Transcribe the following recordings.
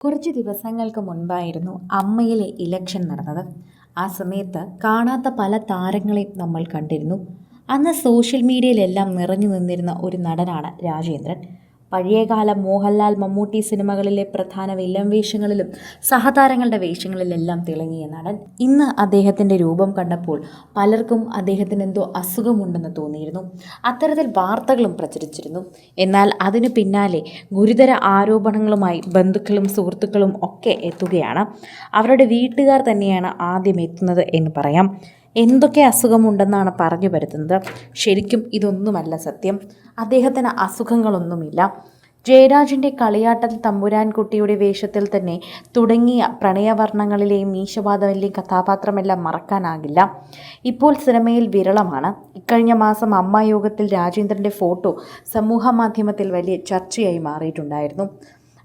കുറച്ച് ദിവസങ്ങൾക്ക് മുൻപായിരുന്നു അമ്മയിലെ ഇലക്ഷൻ നടന്നത്. ആ സമയത്ത് കാണാത്ത പല താരങ്ങളെയും നമ്മൾ കണ്ടിരുന്നു. അന്ന് സോഷ്യൽ മീഡിയയിലെല്ലാം നിറഞ്ഞു നിന്നിരുന്ന ഒരു നടനാണ് രാജേന്ദ്രൻ. പഴയകാല മോഹൻലാൽ മമ്മൂട്ടി സിനിമകളിലെ പ്രധാന വില്ലൻ വേഷങ്ങളിലും സഹതാരങ്ങളുടെ വേഷങ്ങളിലെല്ലാം തിളങ്ങിയ നടൻ. ഇന്ന് അദ്ദേഹത്തിന്റെ രൂപം കണ്ടപ്പോൾ പലർക്കും അദ്ദേഹത്തിന് എന്തോ അസുഖമുണ്ടെന്ന് തോന്നിയിരുന്നു. അത്തരത്തിൽ വാർത്തകളും പ്രചരിച്ചിരുന്നു. എന്നാൽ അതിനു പിന്നാലെ ഗുരുതര ആരോപണങ്ങളുമായി ബന്ധുക്കളും സുഹൃത്തുക്കളും ഒക്കെ എത്തുകയാണ്. അവരുടെ വീട്ടുകാർ തന്നെയാണ് ആദ്യം എത്തുന്നത് എന്ന് പറയാം. എന്തൊക്കെ അസുഖമുണ്ടെന്നാണ് പറഞ്ഞു വരുത്തുന്നത്. ശരിക്കും ഇതൊന്നുമല്ല സത്യം. അദ്ദേഹത്തിന് അസുഖങ്ങളൊന്നുമില്ല. ജയരാജിന്റെ കളിയാട്ടൽ തമ്പുരാൻകുട്ടിയുടെ വേഷത്തിൽ തന്നെ തുടങ്ങിയ പ്രണയവർണങ്ങളിലെയും മീശവാദമിലെയും കഥാപാത്രമെല്ലാം മറക്കാനാകില്ല. ഇപ്പോൾ സിനിമയിൽ വിരളമാണ്. ഇക്കഴിഞ്ഞ മാസം അമ്മ യോഗത്തിൽ രാജേന്ദ്രന്റെ ഫോട്ടോ സമൂഹമാധ്യമത്തിൽ വലിയ ചർച്ചയായി മാറിയിട്ടുണ്ടായിരുന്നു.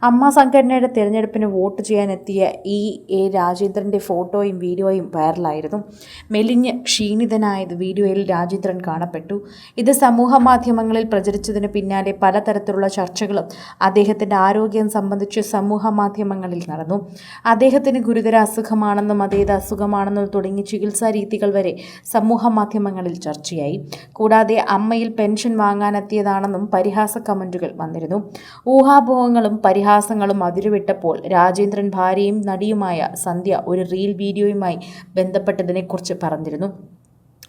അമ്മ സംഘടനയുടെ തിരഞ്ഞെടുപ്പിന് വോട്ട് ചെയ്യാനെത്തിയ ഇ. എ. രാജേന്ദ്രന്റെ ഫോട്ടോയും വീഡിയോയും വൈറലായിരുന്നു. മെലിഞ്ഞ് ക്ഷീണിതനായത് വീഡിയോയിൽ രാജേന്ദ്രൻ കാണപ്പെട്ടു. ഇത് സമൂഹ മാധ്യമങ്ങളിൽ പ്രചരിച്ചതിന് പിന്നാലെ പലതരത്തിലുള്ള ചർച്ചകളും അദ്ദേഹത്തിന്റെ ആരോഗ്യം സംബന്ധിച്ച് സമൂഹ മാധ്യമങ്ങളിൽ നടന്നു. അദ്ദേഹത്തിന് ഗുരുതര അസുഖമാണെന്നും അതേത് അസുഖമാണെന്നും തുടങ്ങി ചികിത്സാ രീതികൾ വരെ സമൂഹ മാധ്യമങ്ങളിൽ ചർച്ചയായി. കൂടാതെ അമ്മയിൽ പെൻഷൻ വാങ്ങാനെത്തിയതാണെന്നും പരിഹാസ കമന്റുകൾ വന്നിരുന്നു. ഊഹാപോഹങ്ങളും പരിഹാസങ്ങളും അതിരുവിട്ടപ്പോൾ രാജേന്ദ്രൻ ഭാര്യയും നടിയുമായ സന്ധ്യ ഒരു റീൽ വീഡിയോയുമായി ബന്ധപ്പെട്ടതിനെക്കുറിച്ച് പറഞ്ഞിരുന്നു.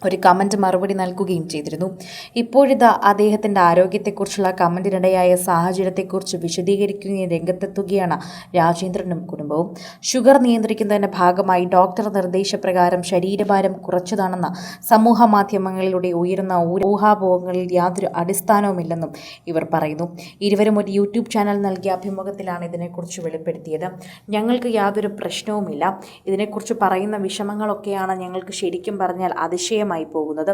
ഒരു കമന്റ് മറുപടി നൽകുകയും ചെയ്തിരുന്നു. ഇപ്പോഴിതാ അദ്ദേഹത്തിന്റെ ആരോഗ്യത്തെക്കുറിച്ചുള്ള കമന്റിനിടയായ സാഹചര്യത്തെക്കുറിച്ച് വിശദീകരിക്കുകയും രംഗത്തെത്തുകയാണ് രാജേന്ദ്രനും കുടുംബവും. ഷുഗർ നിയന്ത്രിക്കുന്നതിന്റെ ഭാഗമായി ഡോക്ടർ നിർദ്ദേശപ്രകാരം ശരീരഭാരം കുറച്ചതാണെന്ന സമൂഹ മാധ്യമങ്ങളിലൂടെ ഉയരുന്ന ഊഹാഭോഗങ്ങളിൽ യാതൊരു അടിസ്ഥാനവുമില്ലെന്നും ഇവർ പറയുന്നു. ഇരുവരും ഒരു യൂട്യൂബ് ചാനൽ നൽകിയ അഭിമുഖത്തിലാണ് ഇതിനെക്കുറിച്ച് വെളിപ്പെടുത്തിയത്. ഞങ്ങൾക്ക് യാതൊരു പ്രശ്നവുമില്ല. ഇതിനെക്കുറിച്ച് പറയുന്ന വിഷമങ്ങളൊക്കെയാണ് ഞങ്ങൾക്ക് ശരിക്കും പറഞ്ഞാൽ അതിശയമായി പോകുന്നത്.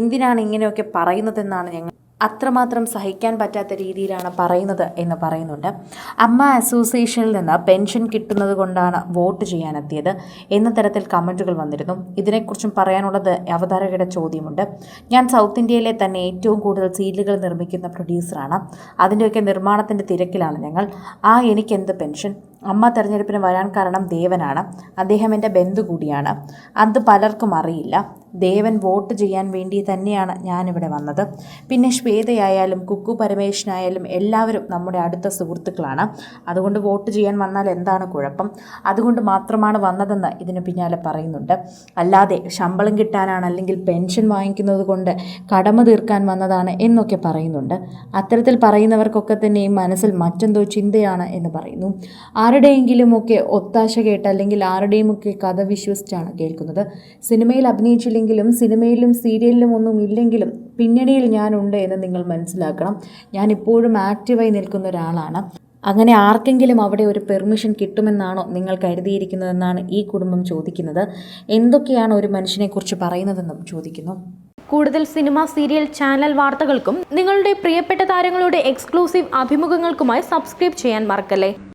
എന്തിനാണ് ഇങ്ങനെയൊക്കെ പറയുന്നതെന്നാണ് ഞങ്ങൾ അത്രമാത്രം സഹിക്കാൻ പറ്റാത്ത രീതിയിലാണ് പറയുന്നത് എന്ന് പറയുന്നുണ്ട്. അമ്മ അസോസിയേഷനിൽ നിന്ന് പെൻഷൻ കിട്ടുന്നത് കൊണ്ടാണ് വോട്ട് ചെയ്യാനെത്തിയത് എന്ന തരത്തിൽ കമന്റുകൾ വന്നിരുന്നു. ഇതിനെക്കുറിച്ചും പറയാനുള്ളത് അവതാരകയുടെ ചോദ്യമുണ്ട്. ഞാൻ സൗത്ത് ഇന്ത്യയിലെ തന്നെ ഏറ്റവും കൂടുതൽ സീരിയലുകൾ നിർമ്മിക്കുന്ന പ്രൊഡ്യൂസറാണ്. അതിന്റെയൊക്കെ നിർമ്മാണത്തിന്റെ തിരക്കിലാണ് ഞങ്ങൾ. ആ എനിക്കെന്ത് പെൻഷൻ? അമ്മ തെരഞ്ഞെടുപ്പിന് വരാൻ കാരണം ദേവനാണ്. അദ്ദേഹം എന്റെ ബന്ധു കൂടിയാണ്. അത് പലർക്കും അറിയില്ല. ദേവൻ വോട്ട് ചെയ്യാൻ വേണ്ടി തന്നെയാണ് ഞാനിവിടെ വന്നത്. പിന്നെ ശ്വേതയായാലും കുക്കു പരമേശനായാലും എല്ലാവരും നമ്മുടെ അടുത്ത സുഹൃത്തുക്കളാണ്. അതുകൊണ്ട് വോട്ട് ചെയ്യാൻ വന്നാൽ എന്താണ് കുഴപ്പം? അതുകൊണ്ട് മാത്രമാണ് വന്നതെന്ന് ഇതിന് പിന്നാലെ പറയുന്നുണ്ട്. അല്ലാതെ ശമ്പളം കിട്ടാനാണ് അല്ലെങ്കിൽ പെൻഷൻ വാങ്ങിക്കുന്നത് കൊണ്ട് കടമ തീർക്കാൻ വന്നതാണ് എന്നൊക്കെ പറയുന്നുണ്ട്. അത്തരത്തിൽ പറയുന്നവർക്കൊക്കെ തന്നെയും മനസ്സിൽ മറ്റെന്തോ ചിന്തയാണ് എന്ന് പറയുന്നു. ആരുടെയെങ്കിലുമൊക്കെ ഒത്താശ കേട്ട് അല്ലെങ്കിൽ ആരുടെയുമൊക്കെ കഥ വിശ്വസിച്ചാണ് കേൾക്കുന്നത്. സിനിമയിൽ അഭിനയിച്ചില്ലെങ്കിലും സിനിമയിലും സീരിയലിലും ഒന്നും ഇല്ലെങ്കിലും പിന്നണിയിൽ ഞാനുണ്ട് എന്ന് നിങ്ങൾ മനസ്സിലാക്കണം. ഞാൻ ഇപ്പോഴും ആക്റ്റീവായി നിൽക്കുന്ന ഒരാളാണ്. അങ്ങനെ ആർക്കെങ്കിലും അവിടെ ഒരു പെർമിഷൻ കിട്ടുമെന്നാണോ നിങ്ങൾ കരുതിയിരിക്കുന്നതെന്നാണ് ഈ കുടുംബം ചോദിക്കുന്നത്. എന്തൊക്കെയാണ് ഒരു മനുഷ്യനെക്കുറിച്ച് പറയുന്നതെന്നും ചോദിക്കുന്നു. കൂടുതൽ സിനിമ സീരിയൽ ചാനൽ വാർത്തകൾക്കും നിങ്ങളുടെ പ്രിയപ്പെട്ട താരങ്ങളുടെ എക്സ്ക്ലൂസീവ് അഭിമുഖങ്ങൾക്കുമായി സബ്സ്ക്രൈബ് ചെയ്യാൻ മറക്കല്ലേ?